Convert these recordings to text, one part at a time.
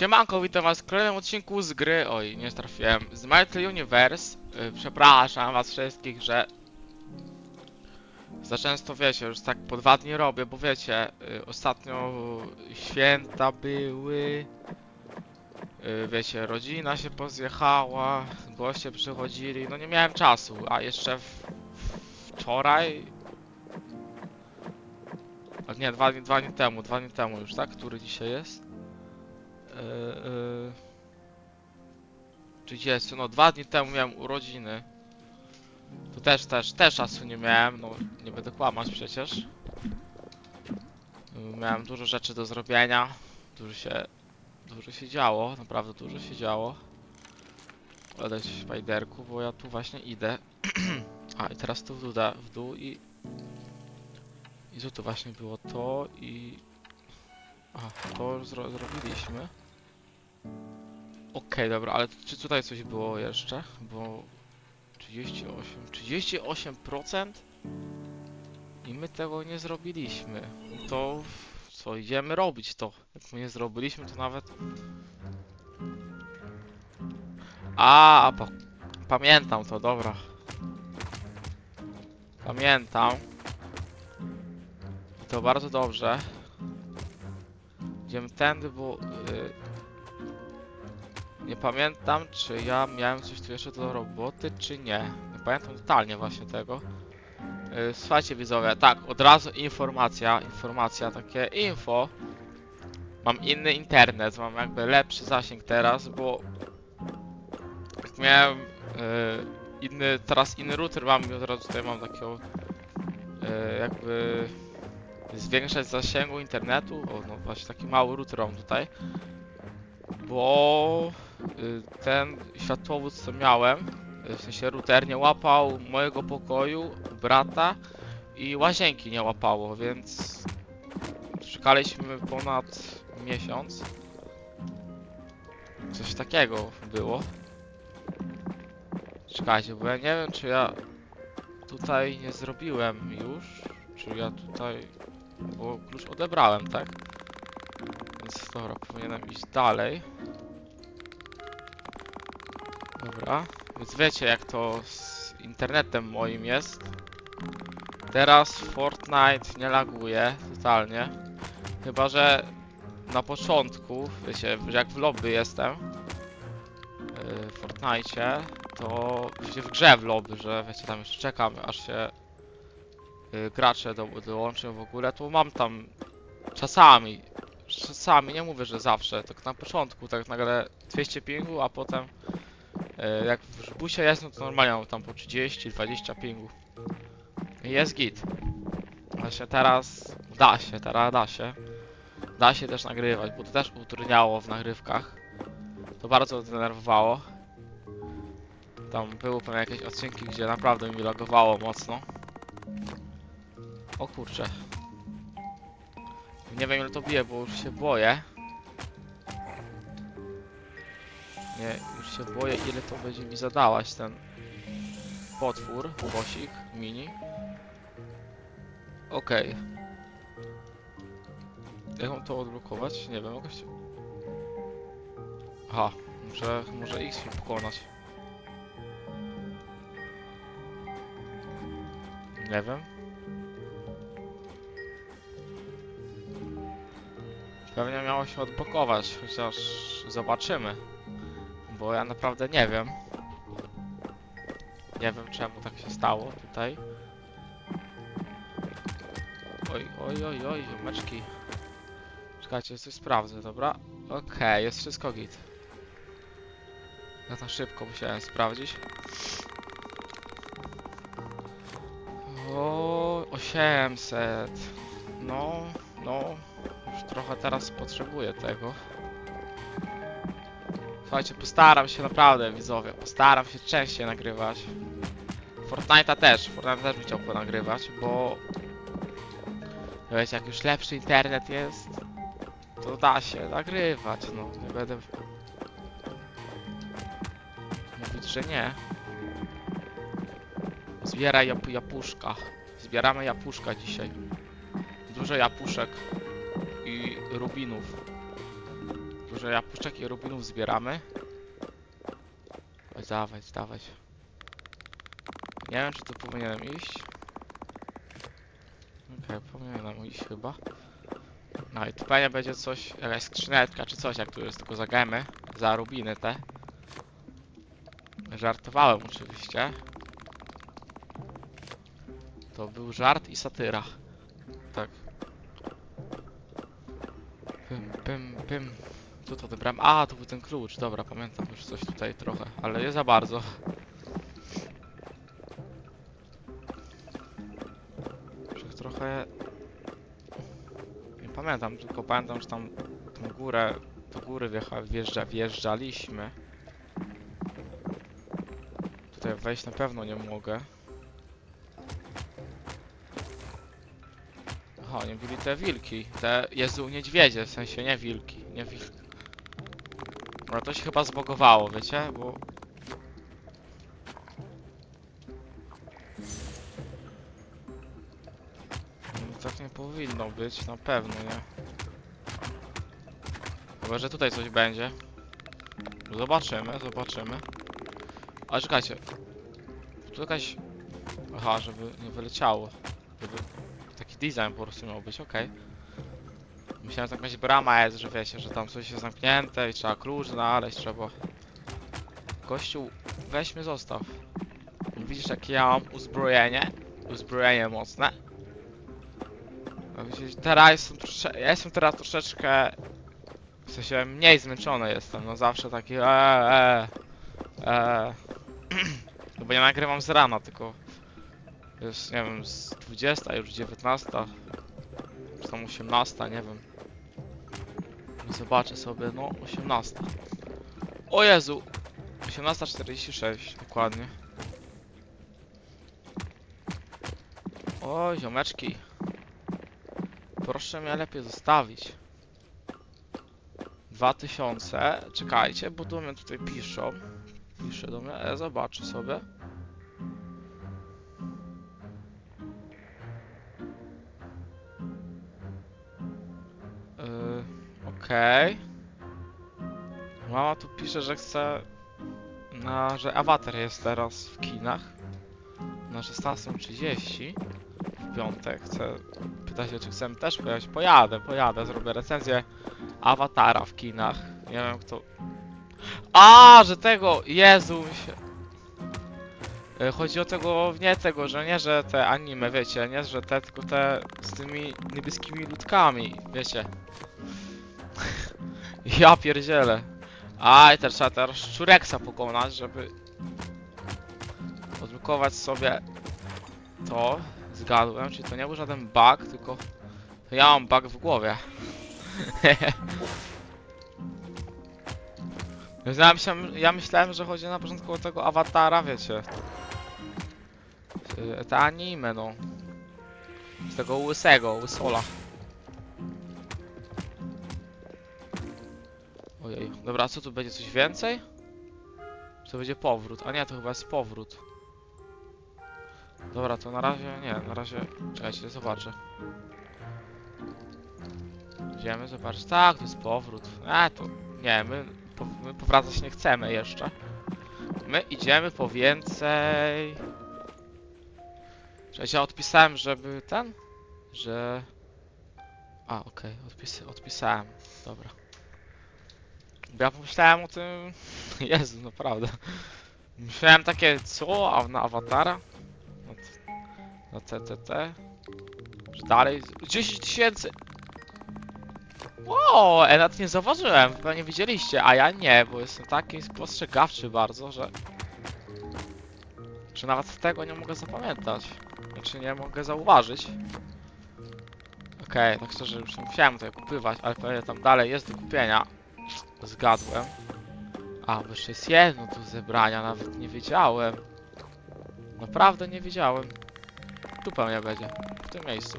Siemanko, witam was w kolejnym odcinku z gry, oj, nie trafiłem, z Mighty Universe. Yy, przepraszam was wszystkich, że za często wiecie, już tak po dwa dni robię, bo wiecie, yy, ostatnio święta były, yy, wiecie, rodzina się pozjechała, goście przychodzili, no nie miałem czasu, a jeszcze w, wczoraj, a nie, dwa dni, dwa dni temu, dwa dni temu już, tak? Który dzisiaj jest? Yy, yy, 30, no dwa dni temu miałem urodziny. To też, też, też czasu nie miałem, no nie będę kłamać przecież. Miałem dużo rzeczy do zrobienia, dużo się, dużo się działo, naprawdę dużo się działo. Odejdź Spiderku, bo ja tu właśnie idę. A i teraz tu w dół, w dół i... I tu właśnie było to i... A, to zro zrobiliśmy. Okej, dobra, ale czy tutaj coś było jeszcze? Bo 38, 38% i my tego nie zrobiliśmy. To co, idziemy robić to. Jak my nie zrobiliśmy, to nawet... A, pa pamiętam to, dobra. Pamiętam. I to bardzo dobrze. Idziemy tędy, bo... y, nie pamiętam, czy ja miałem coś tu jeszcze do roboty, czy nie. Nie pamiętam totalnie właśnie tego. Yy, słuchajcie widzowie, tak, od razu informacja, informacja, takie info. Mam inny internet, mam jakby lepszy zasięg teraz, bo jak miałem yy, inny, teraz inny router mam i od razu tutaj mam takiego yy, jakby zwiększać zasięgu internetu, o no właśnie taki mały router mam tutaj bo y, ten światłowód co miałem, y, w sensie router nie łapał mojego pokoju, brata i łazienki nie łapało, więc czekaliśmy ponad miesiąc. Coś takiego było. Czekajcie, bo ja nie wiem czy ja tutaj nie zrobiłem już, czy ja tutaj, bo klucz odebrałem, tak? Więc dobra, powinienem iść dalej. Dobra, więc wiecie jak to z internetem moim jest. Teraz Fortnite nie laguje totalnie. Chyba, że na początku, wiecie, jak w lobby jestem yy, w Fortnite, to wiecie, w grze w lobby, że wiecie, tam jeszcze czekam aż się gracze do, dołączą w ogóle, to mam tam czasami czasami, nie mówię, że zawsze, tak na początku, tak nagle 200 pingu, a potem e, jak w busie jest, no to normalnie mam tam po 30, 20 pingów. I Jest git. Właśnie teraz da się, teraz da się. Da się też nagrywać, bo to też utrudniało w nagrywkach. To bardzo denerwowało. Tam były pewnie jakieś odcinki, gdzie naprawdę mi lagowało mocno. O kurczę. Nie wiem ile to bije, bo już się boję. Nie, już się boję ile to będzie mi zadałaś ten potwór, bosik, mini. Okej. Jak mam to odblokować? Nie wiem, się... Aha, muszę, muszę X pokonać. Nie wiem. Pewnie miało się odblokować, chociaż zobaczymy. Bo ja naprawdę nie wiem. Nie wiem czemu tak się stało tutaj. Oj, oj, oj, oj, ziomeczki. Czekajcie, coś sprawdzę, dobra? Okej, jest wszystko git. Ja to szybko musiałem sprawdzić. O, 800. No, no, trochę teraz potrzebuję tego. Słuchajcie, postaram się naprawdę, widzowie, postaram się częściej nagrywać. Fortnite'a też, Fortnite też bym chciał ponagrywać, bo... Wiecie, jak już lepszy internet jest, to da się nagrywać, no, nie będę... Mówić, że nie. Zbieraj jap japuszka. Zbieramy japuszka dzisiaj. Dużo japuszek rubinów. Może jabłuszczek i rubinów zbieramy. Chodź, dawać. Nie wiem, czy tu powinienem iść. Okej, powinienem iść chyba. No i tu pewnie będzie coś, jakaś skrzyneczka czy coś, jak tu jest tylko za gemy, za rubiny te. Żartowałem oczywiście. To był żart i satyra. Tu to odebrałem. A, to był ten klucz. Dobra, pamiętam już coś tutaj trochę, ale nie za bardzo. Trochę... Nie pamiętam, tylko pamiętam, że tam tą górę, do góry wjecha, wjeżdża, wjeżdżaliśmy. Tutaj wejść na pewno nie mogę. Aha, nie byli te wilki. Te, Jezu, niedźwiedzie, w sensie nie wilki, nie wilki. No to się chyba zbogowało, wiecie, bo... No, tak nie powinno być, na pewno, nie? Chyba, że tutaj coś będzie. Zobaczymy, zobaczymy. Ale czekajcie. Tu jakaś... Aha, żeby nie wyleciało. Żeby taki design po prostu miał być, okej. Myślałem, że jakaś brama jest, że wiecie, że tam coś jest zamknięte i trzeba klucz znaleźć, trzeba... Gościu, weź mnie zostaw. Widzisz, jakie ja mam uzbrojenie? Uzbrojenie mocne. Teraz jestem. Ja jestem teraz troszeczkę... W sensie mniej zmęczony jestem, no zawsze taki eee, eee. No bo ja nagrywam z rana, tylko jest, nie wiem, z 20, już 19, czy tam 18, nie wiem. Zobaczę sobie, no 18. O Jezu! 18.46, dokładnie. O, ziomeczki. Proszę mnie lepiej zostawić. 2000, czekajcie, bo do mnie tutaj piszą. Pisze do mnie, e, zobaczę sobie. Okej. Mama tu pisze, że chce... Na, że awatar jest teraz w kinach. Na 16.30 w piątek. Chce pytać się, czy chcemy też pojechać. Pojadę, pojadę, zrobię recenzję awatara w kinach. Nie wiem kto... A, że tego! Jezu, mi się... E, Chodzi o tego, nie tego, że nie, że te anime, wiecie, nie, że te, tylko te z tymi niebieskimi ludkami, wiecie. Ja pierdzielę. A, i też trzeba teraz szczureksa pokonać, żeby odblokować sobie to. Zgadłem, czyli to nie był żaden bug, tylko ja mam bug w głowie. Ja myślałem, ja myślałem, że chodzi na początku o tego awatara, wiecie. Y, Te anime, no. Z tego łysego, łysola. Dobra, co tu będzie? Coś więcej? Czy to będzie powrót? A nie, to chyba jest powrót. Dobra, to na razie, nie, na razie, czekajcie, zobaczę. Idziemy zobaczyć. Tak, to jest powrót. A, to, nie, my, po, my powracać nie chcemy jeszcze. My idziemy po więcej... Cześć, ja odpisałem, żeby ten, że... A, okej, odpis odpisałem, dobra. Ja pomyślałem o tym... Jezu, naprawdę. Myślałem takie, co, a na awatara? Na, t- na TTT? Że dalej... 10 tysięcy! Wow, ja nawet nie zauważyłem, chyba nie widzieliście, a ja nie, bo jestem taki spostrzegawczy bardzo, że... Że nawet tego nie mogę zapamiętać. Znaczy nie mogę zauważyć. Okej, tak szczerze już nie musiałem tego kupywać, ale pewnie tam dalej jest do kupienia. Zgadłem. A, bo jeszcze jest jedno do zebrania, nawet nie wiedziałem. Naprawdę nie wiedziałem. Tu pewnie będzie, w tym miejscu.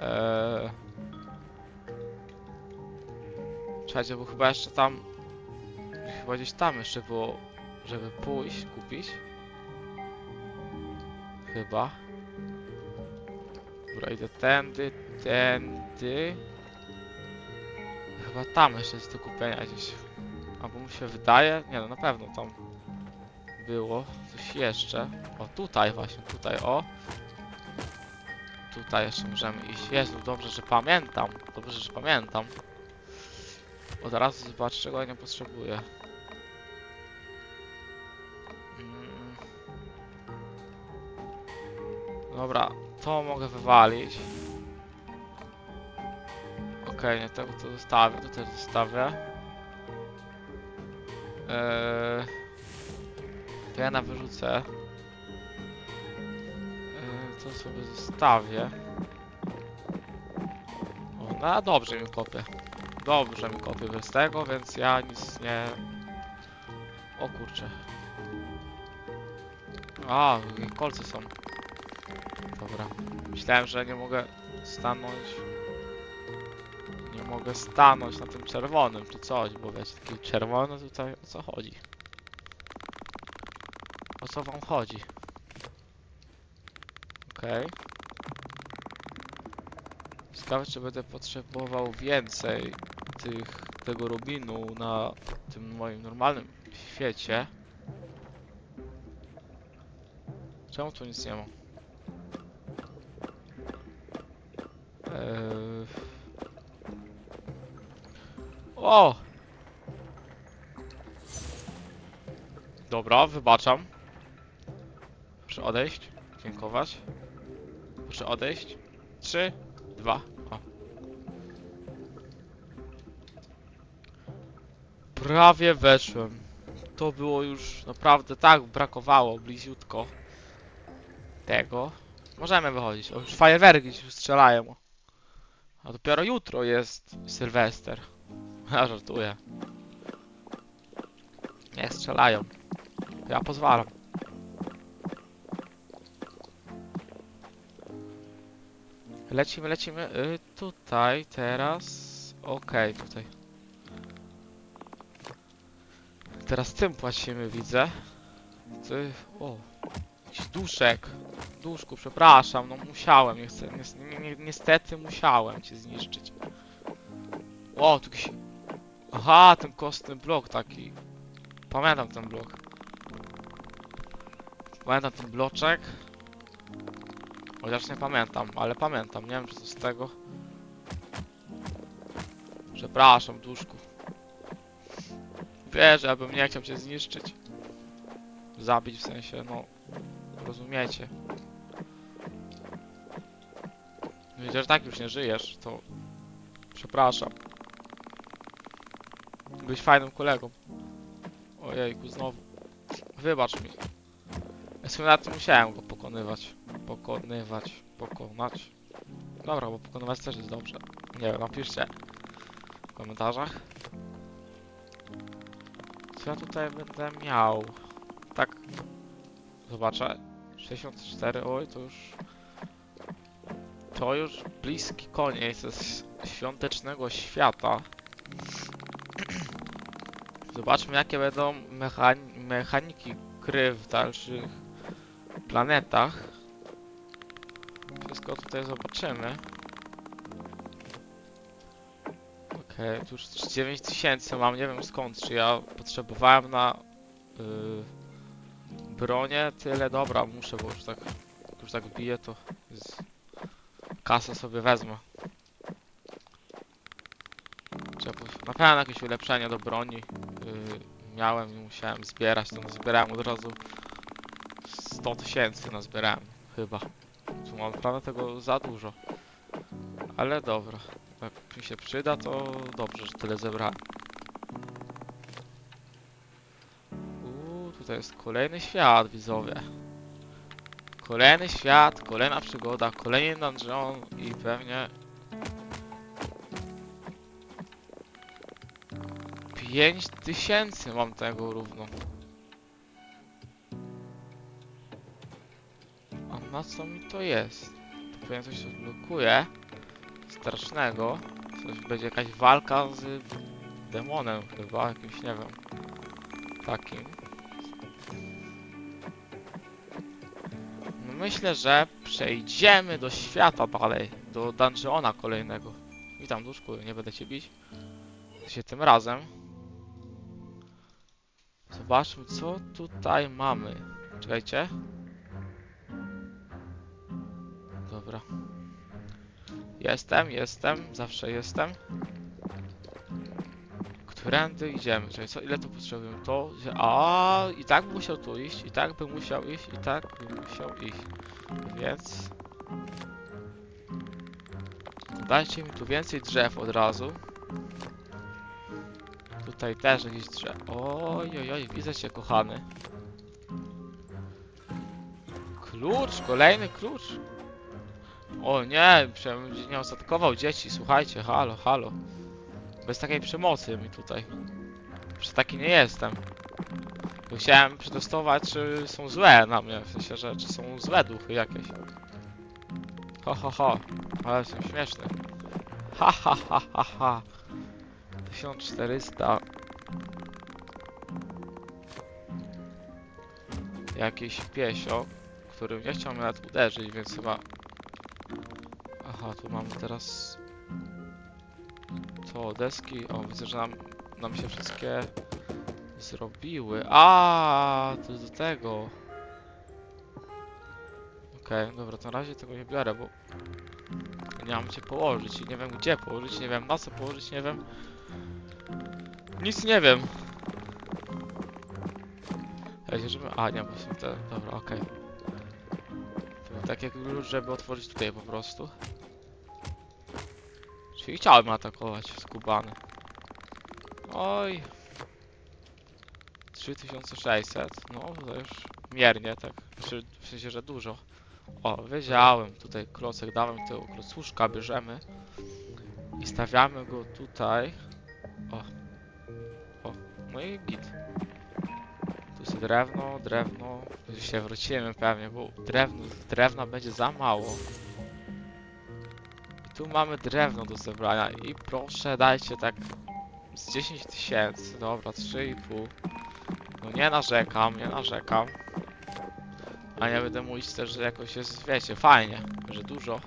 Eee... Czekajcie, bo chyba jeszcze tam... Chyba gdzieś tam jeszcze było, żeby pójść, kupić. Chyba. Dobra, idę tędy, tędy. Chyba tam jeszcze jest do kupienia gdzieś. Albo mu się wydaje? Nie no, na pewno tam było coś jeszcze. O, tutaj właśnie, tutaj, o. Tutaj jeszcze możemy iść. Jezu, dobrze, że pamiętam. Dobrze, że pamiętam. Od razu zobacz, czego ja nie potrzebuję. Mm. Dobra, to mogę wywalić. Okej, nie tego to zostawię, to też zostawię. Eee, to ja na wyrzucę. Eee, to sobie zostawię. No dobrze mi kopie. Dobrze mi kopie bez tego, więc ja nic nie... O kurczę. A, kolce są. Dobra. Myślałem, że nie mogę stanąć. Mogę stanąć na tym czerwonym czy coś, bo wiecie, taki czerwony tutaj o co chodzi? O co wam chodzi? Okej. Ciekawe, czy będę potrzebował więcej tych, tego rubinu na tym moim normalnym świecie. Czemu tu nic nie ma? Eee... O! Dobra, wybaczam. Proszę odejść. Dziękować. Proszę odejść. Trzy, dwa. O. Prawie weszłem. To było już naprawdę tak brakowało, bliziutko. Tego. Możemy wychodzić. O, już fajerwerki się strzelają. A dopiero jutro jest Sylwester. Ja żartuję. Niech strzelają. Ja pozwalam. Lecimy, lecimy. Y, tutaj, teraz. Okej, tutaj. Teraz tym płacimy, widzę. Ty, o, jakiś duszek. Duszku, przepraszam, no musiałem, nie chcę, ni ni niestety musiałem cię zniszczyć. O, tu jakiś... Aha, ten kostny blok taki. Pamiętam ten blok. Pamiętam ten bloczek. Chociaż nie pamiętam, ale pamiętam, nie wiem czy to z tego. Przepraszam, duszku. Wiesz, ja bym nie chciał cię zniszczyć. Zabić w sensie, no... Rozumiecie. Widzę, że tak już nie żyjesz, to... Przepraszam. Byłeś fajnym kolegą. Ojejku, znowu. Wybacz mi. Ja sobie na musiałem go pokonywać. Pokonywać. Pokonać. Dobra, bo pokonywać też jest dobrze. Nie wiem, napiszcie w komentarzach. Co ja tutaj będę miał? Tak. Zobaczę. 64, oj, to już... To już bliski koniec świątecznego świata. Zobaczmy jakie będą mechan mechaniki gry w dalszych planetach. Wszystko tutaj zobaczymy. Okej, tu już 9000 mam, nie wiem skąd, czy ja potrzebowałem na yy, bronię tyle, dobra, muszę, bo już tak, już tak bije, to z kasę sobie wezmę. Trzeba na pewno jakieś ulepszenia do broni miałem i musiałem zbierać, to zbierałem od razu 100 tysięcy nazbierałem, chyba. Tu mam naprawdę tego za dużo. Ale dobra, jak mi się przyda, to dobrze, że tyle zebrałem. Uuu, tutaj jest kolejny świat, widzowie. Kolejny świat, kolejna przygoda, kolejny dungeon i pewnie... 5 tysięcy mam tego równo. A na co mi to jest? To pewnie coś odblokuje. Strasznego. Coś będzie jakaś walka z demonem chyba, jakimś nie wiem. Takim. No myślę, że przejdziemy do świata dalej. Do dungeona kolejnego. Witam duszku, nie będę cię bić. się tym razem. Zobaczmy, co tutaj mamy. Czekajcie. Dobra. Jestem, jestem, zawsze jestem. Którędy idziemy? Czekaj, co, ile tu potrzebujemy? To, że- a i tak bym musiał tu iść, i tak bym musiał iść, i tak bym musiał iść. Więc... Dajcie mi tu więcej drzew od razu. Tutaj też jakieś drzew. Oj, oj, oj, widzę cię, kochany. Klucz, kolejny klucz. O nie, nie ostatkował dzieci, słuchajcie, halo, halo. Bez takiej przemocy mi tutaj. Przecież taki nie jestem. Bo Chciałem przetestować, czy są złe na mnie, w sensie, że czy są złe duchy jakieś. Ho, ho, ho, ale jestem śmieszny. Ha, ha, ha, ha, ha. 1400. Jakiś piesio, który nie chciał mnie nawet uderzyć, więc chyba... Aha, tu mamy teraz... To, deski. O, widzę, że nam, nam się wszystkie zrobiły. A, to do tego. Okej, dobra, to na razie tego nie biorę, bo nie mam gdzie położyć nie wiem gdzie położyć, nie wiem co położyć, nie wiem. Nic nie wiem. Ej, żeby... A, nie, bo są te... Dobra, okej. To Tak jak klucz, żeby otworzyć tutaj po prostu. Czyli chciałem atakować, skubany. Oj. 3600, no to już miernie, tak. Znaczy, w sensie, że dużo. O, wiedziałem, tutaj klocek dałem, tego klocuszka bierzemy i stawiamy go tutaj. O, o, no i git. Tu jest drewno, drewno. Się wrócimy pewnie, bo drewno, drewna będzie za mało. I tu mamy drewno do zebrania i proszę dajcie tak z 10 tysięcy, dobra, 3,5. No nie narzekam, nie narzekam. A nie będę mówić też, że jakoś jest, wiecie, fajnie, że dużo.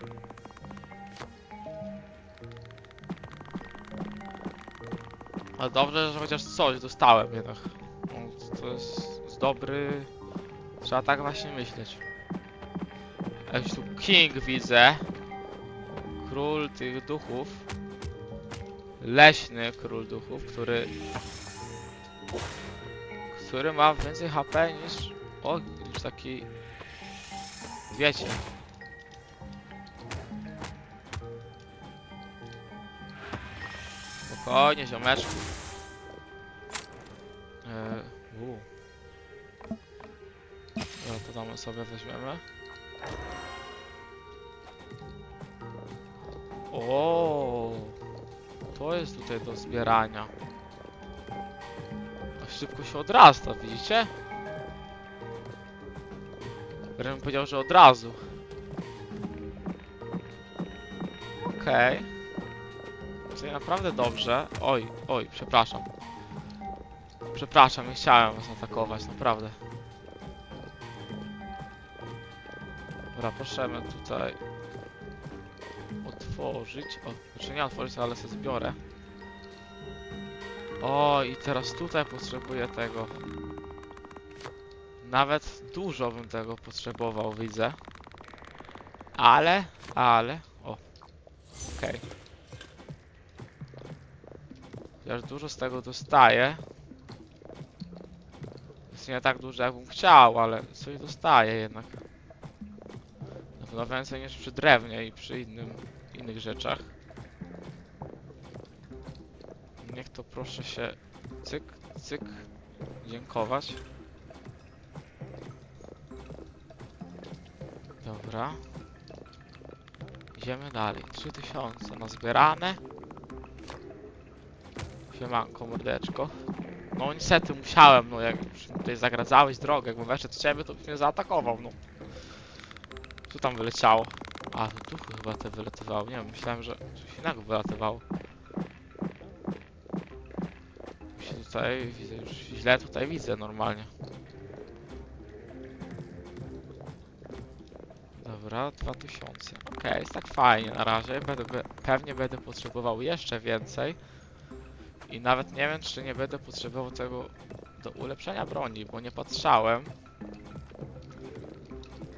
Ale dobrze, że chociaż coś dostałem jednak. No, to jest, jest dobry... Trzeba tak właśnie myśleć. Jakiś tu King widzę. Król tych duchów. Leśny król duchów, który... Który ma więcej HP niż... O, niż taki... Wiecie. Spokojnie, ziomeczku. Eee, u. To tam sobie weźmiemy. O, to jest tutaj do zbierania. A szybko się odrasta, widzicie? Bym powiedział, że od razu. Okej. Okay. Czyli naprawdę dobrze. Oj, oj, przepraszam. Przepraszam, nie chciałem was atakować, naprawdę. Dobra, proszę tutaj otworzyć. O, znaczy nie otworzyć, ale sobie zbiorę. O, i teraz tutaj potrzebuję tego. Nawet dużo bym tego potrzebował, widzę. Ale, ale, o. Okej. Chociaż dużo z tego dostaję. Jest nie tak dużo, jakbym chciał, ale coś dostaję jednak. Na pewno więcej niż przy drewnie i przy innym, innych rzeczach. Niech to proszę się cyk, cyk, dziękować. Dobra. Idziemy dalej. 3000 na zbierane. Siemanko, mordeczko. No niestety musiałem, no jak tutaj zagradzałeś drogę, jakbym weszedł z ciebie, to byś mnie zaatakował, no. Co tam wyleciało? A, to duchy chyba te wylatywały. Nie wiem, myślałem, że coś innego wylatywało. Się tutaj widzę, już źle tutaj widzę normalnie. Dobra, 2000. Okej, jest tak fajnie na razie. Będę, be- pewnie będę potrzebował jeszcze więcej. I nawet nie wiem, czy nie będę potrzebował tego do ulepszenia broni, bo nie patrzałem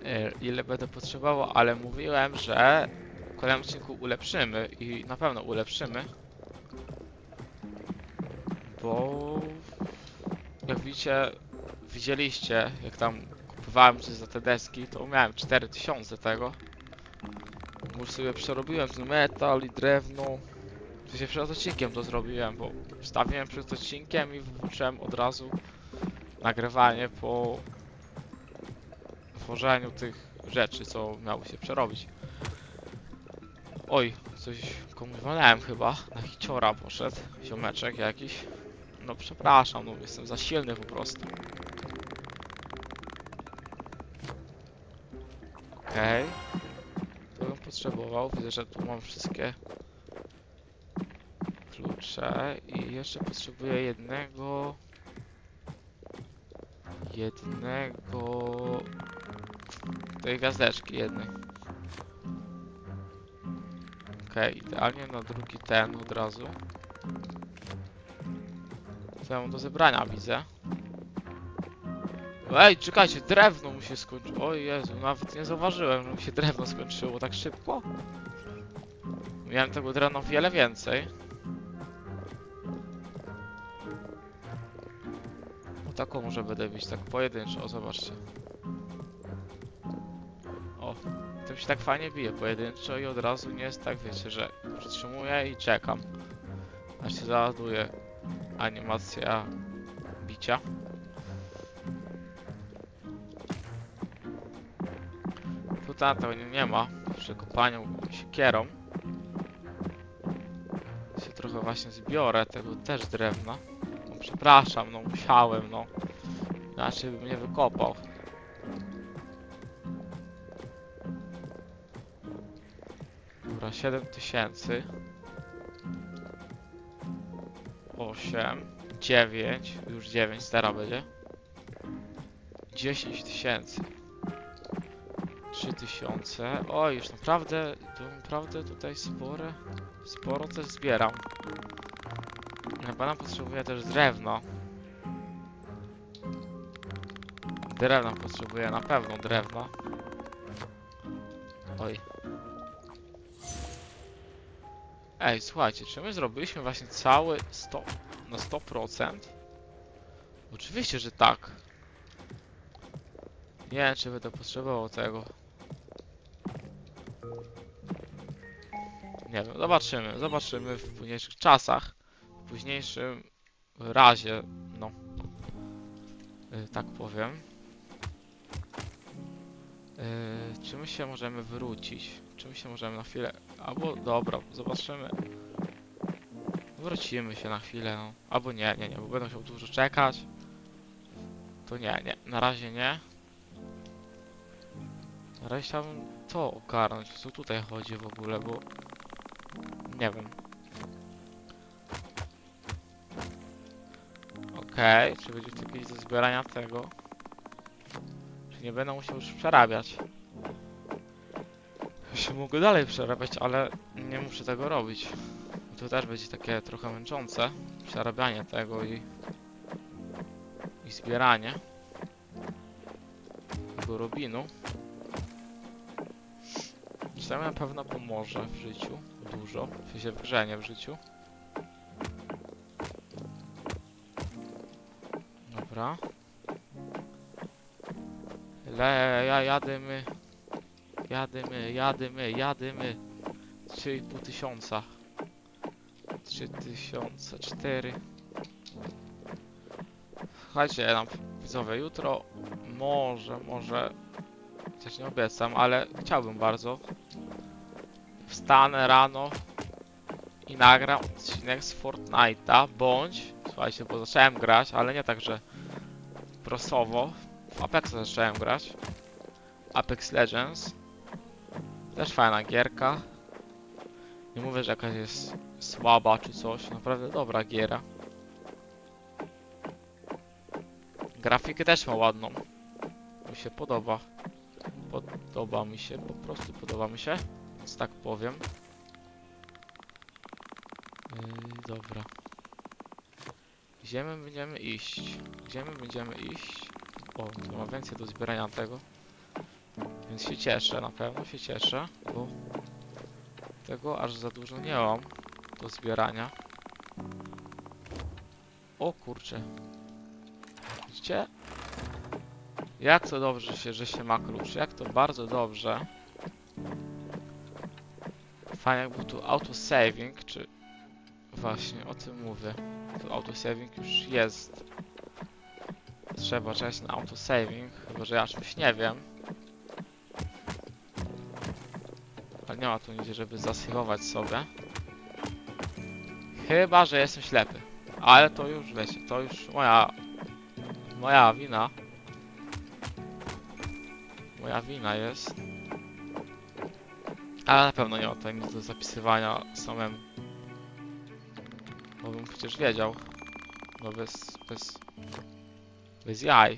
e, ile będę potrzebował, ale mówiłem, że w kolejnym odcinku ulepszymy i na pewno ulepszymy. Bo jak widzicie, widzieliście jak tam kupowałem coś za te deski, to miałem 4000 tego. Już sobie przerobiłem z metal i drewno. W sensie przed odcinkiem to zrobiłem, bo wstawiłem przed odcinkiem i włączyłem od razu nagrywanie po tworzeniu tych rzeczy, co miały się przerobić. Oj, coś komuś walałem chyba. Na hiciora poszedł. Ziomeczek jakiś. No przepraszam, no jestem za silny po prostu. Okej. To bym potrzebował. Widzę, że tu mam wszystkie klucze i jeszcze potrzebuję jednego jednego tej gazdeczki jednej. Okej, idealnie na drugi ten od razu. Co ja mam do zebrania widzę. Ej, czekajcie, drewno mu się skończyło. O Jezu, nawet nie zauważyłem, że mi się drewno skończyło tak szybko. Miałem tego drewna wiele więcej. No taką może będę bić, tak pojedynczo, o zobaczcie. O, tym się tak fajnie bije pojedynczo i od razu nie jest tak, wiecie, że przytrzymuję i czekam. Aż się załaduje animacja bicia. Tego nie, ma. Przy kopaniu siekierą. Się trochę właśnie zbiorę tego też drewna. No, przepraszam, no musiałem, no. Inaczej bym nie wykopał. Dobra, 7000. 8, 9, już 9, teraz będzie. 10 tysięcy. 3000. O, już naprawdę, naprawdę tutaj spore, sporo też zbieram. Na pana potrzebuję też drewno. Drewna potrzebuję, na pewno drewna. Oj. Ej, słuchajcie, czy my zrobiliśmy właśnie cały 100 na 100%? Oczywiście, że tak. Nie wiem, czy będę potrzebował tego. Nie wiem, zobaczymy. Zobaczymy w późniejszych czasach. W późniejszym razie, no. Y, tak powiem. Y, czy my się możemy wrócić? Czy my się możemy na chwilę... Albo, dobra, zobaczymy. Wrócimy się na chwilę, no. Albo nie, nie, nie, bo będę musiał dużo czekać. To nie, nie, na razie nie. Na razie chciałbym to ogarnąć, co tutaj chodzi w ogóle, bo... Nie wiem. Okej, czy będzie tu jakieś do zbierania tego? Czy nie będę musiał już przerabiać? Się mogę dalej przerabiać, ale nie muszę tego robić. To też będzie takie trochę męczące. Przerabianie tego i... I zbieranie. Tego robinu. Czy to mi na pewno pomoże w życiu? Dużo. W sensie w w życiu. Dobra. Le, ja jadymy. Jadymy, jadymy, jadymy. 3,5 tysiąca. 3000, 4. Słuchajcie, nam widzowie, jutro może, może, chociaż nie obiecam, ale chciałbym bardzo. Wstanę rano i nagram odcinek z Fortnite'a, bądź, słuchajcie, bo zacząłem grać, ale nie tak, że prosowo. W Apexa zacząłem grać. Apex Legends. Też fajna gierka. Nie mówię, że jakaś jest słaba czy coś, naprawdę dobra giera. Grafikę też ma ładną. Mi się podoba. Podoba mi się, po prostu podoba mi się. Więc tak powiem. Yy, dobra. Gdzie my będziemy iść? Gdzie my będziemy iść? O, tu ma więcej do zbierania tego. Więc się cieszę, na pewno się cieszę, bo tego aż za dużo nie mam do zbierania. O kurczę. Widzicie? Jak to dobrze się, że się ma klucz. Jak to bardzo dobrze. Fajnie jakby tu autosaving, czy... Właśnie, o tym mówię. Tu autosaving już jest. Trzeba czekać na autosaving, chyba że ja czymś nie wiem. Ale nie ma tu nic, żeby zasaveować sobie. Chyba, że jestem ślepy. Ale to już, wiecie, to już moja... Moja wina. Moja wina jest. Ale na pewno nie tutaj nic do zapisywania samemu. Bo bym przecież wiedział. No bez... bez... Bez jaj.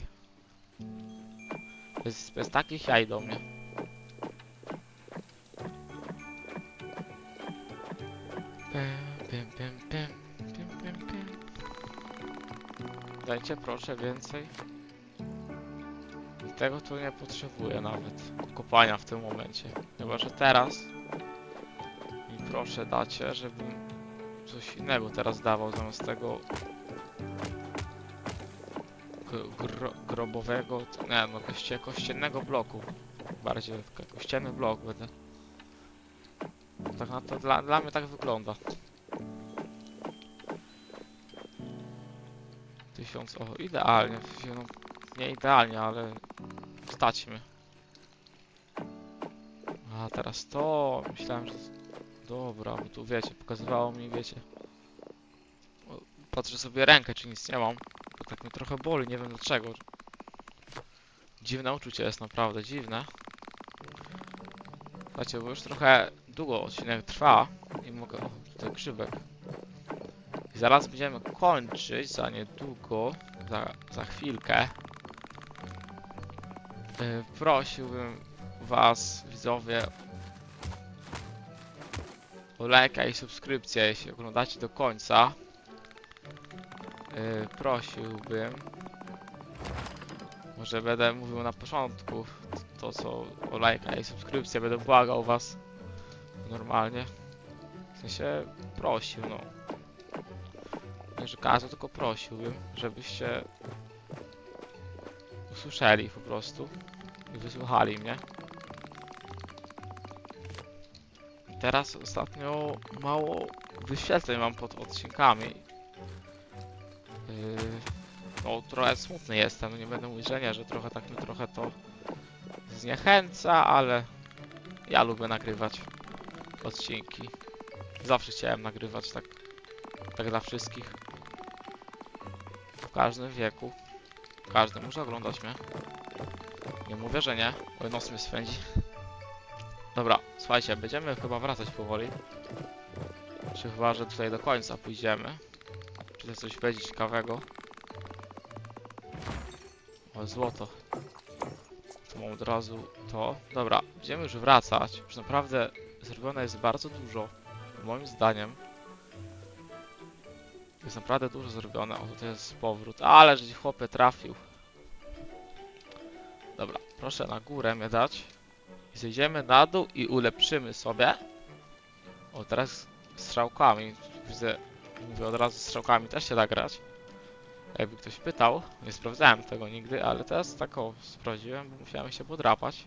Bez, bez takich jaj do mnie. Pem, pem, pem, pem, pem, pem. Dajcie proszę więcej. Tego tu nie potrzebuję nawet. Kopania w tym momencie. Chyba, że teraz mi proszę dacie, żebym coś innego teraz dawał zamiast tego gro grobowego, nie no, koście kościennego bloku. Bardziej ko- kościenny blok będę. Tak na to dla, dla mnie tak wygląda. Tysiąc, o idealnie, no, nie idealnie, ale stać mnie. A teraz to, myślałem, że... Dobra, bo tu wiecie, pokazywało mi, wiecie... Patrzę sobie rękę, czy nic nie mam. Bo tak mnie trochę boli, nie wiem dlaczego. Dziwne uczucie jest, naprawdę dziwne. Słuchajcie, bo już trochę długo odcinek trwa i mogę... O, tutaj grzybek. I zaraz będziemy kończyć, za niedługo, za, za chwilkę. Yy, prosiłbym was, widzowie, o lajka i subskrypcję, jeśli oglądacie do końca. Yy, prosiłbym. Może będę mówił na początku to co o lajka i subskrypcję, będę błagał was normalnie. W sensie prosił, no. Nie, że kazał, tylko prosiłbym, żebyście usłyszeli po prostu wysłuchali mnie. Teraz ostatnio mało wyświetleń mam pod odcinkami. Yy, no trochę smutny jestem, nie będę mówić, że że trochę tak mnie trochę to zniechęca, ale ja lubię nagrywać odcinki. Zawsze chciałem nagrywać tak, tak dla wszystkich. W każdym wieku. Każdy może oglądać mnie. Nie mówię, że nie, bo nos mnie swędzi. Dobra, słuchajcie, będziemy chyba wracać powoli. Czy chyba, że tutaj do końca pójdziemy. Czy to coś będzie ciekawego. O, złoto. To mam od razu to. Dobra, będziemy już wracać. Już naprawdę zrobione jest bardzo dużo. Moim zdaniem. Jest naprawdę dużo zrobione. O, to jest powrót. Ale że chłopie trafił. Dobra, proszę na górę mnie dać. I zejdziemy na dół i ulepszymy sobie. O, teraz strzałkami. Widzę, mówię od razu strzałkami też się da grać. Jakby ktoś pytał, nie sprawdzałem tego nigdy, ale teraz tak o, sprawdziłem, bo musiałem się podrapać.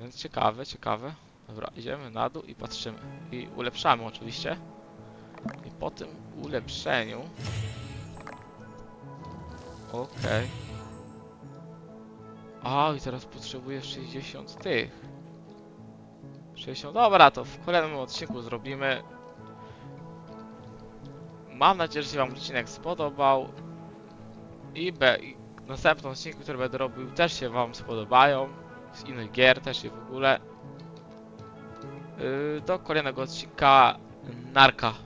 Więc ciekawe, ciekawe. Dobra, idziemy na dół i patrzymy. I ulepszamy oczywiście. I po tym ulepszeniu... Okej. A, i teraz potrzebuję 60 tych. 60, dobra, to w kolejnym odcinku zrobimy. Mam nadzieję, że się Wam odcinek spodobał. I, be, i w następnym odcinku, który będę robił, też się Wam spodobają. Z innych gier też i w ogóle. Yy, do kolejnego odcinka Narka.